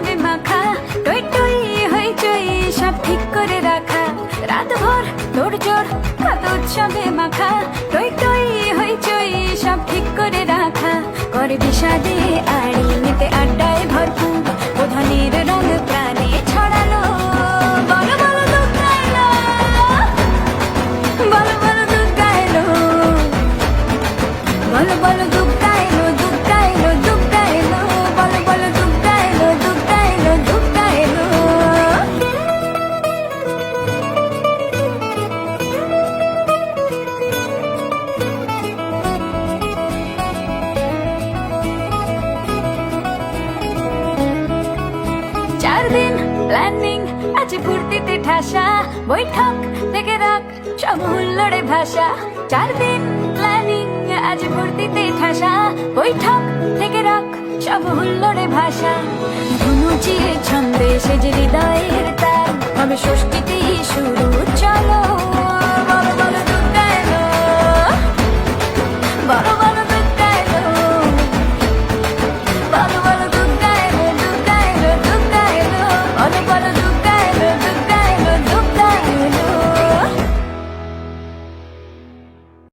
কত মাখা। টই টই হইচই সব ঠিক করে রাখা। রাতভর দৌড় জোর কত উৎসবে মাখা। টই টই হইচই সব ঠিক করে রাখা। করে বিষাদে আড়ি চার দিন প্ল্যানিং আছে ফুর্তিতে ঠাসা, বৈঠক থেকে রাখ সব হুল্লোড়ে ভাষা চার দিন প্ল্যানিং আজ ফুর্তিতে ঠাসা, বৈঠক থেকে রাখ সব হুল্লোড়ে ভাষা ধুনুচিয়ে ছন্দে সেজে হৃদয়